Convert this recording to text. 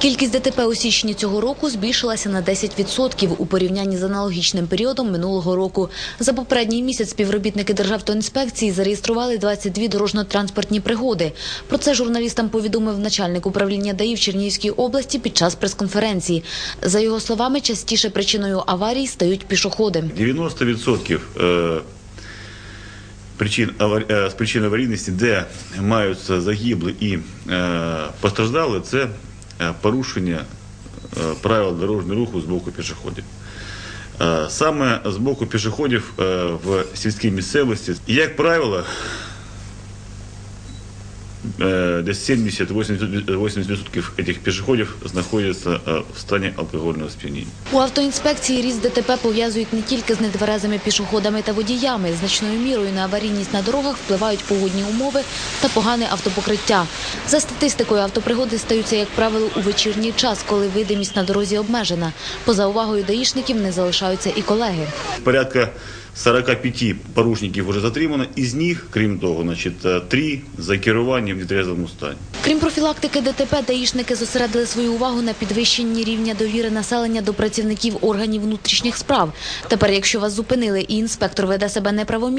Кількість ДТП у січні цього року збільшилася на 10% у порівнянні з аналогічним періодом минулого року. За попередній місяць співробітники Державтоінспекції зареєстрували 22 дорожньо-транспортні пригоди. Про це журналістам повідомив начальник управління ДАІ в Чернігівській області під час прес-конференції. За його словами, частіше причиною аварій стають пішоходи. 90% е, причин, е, з причин аварійності, де маються загиблі і е, постраждали, це порушення е, правил дорожнього руху з боку пішоходів. Е, Саме з боку пішоходів е, в сільській місцевості, як правило, е, десь 70-80% цих пішоходів знаходяться е, в стані алкогольного сп'яніння. У автоінспекції ріст ДТП пов'язують не тільки з недверезими пішоходами та водіями. Значною мірою на аварійність на дорогах впливають погодні умови та погане автопокриття. За статистикою, автопригоди стаються, як правило, у вечірній час, коли видимість на дорозі обмежена. Поза увагою даїшників не залишаються і колеги. Порядка 45 порушників вже затримано, із них, крім того, значить, е, три за керуванням в нетрезвому стані. Крім профілактики ДТП, даїшники зосередили свою увагу на підвищенні рівня довіри населення до працівників органів внутрішніх справ. Тепер, якщо вас зупинили і інспектор веде себе неправомірно,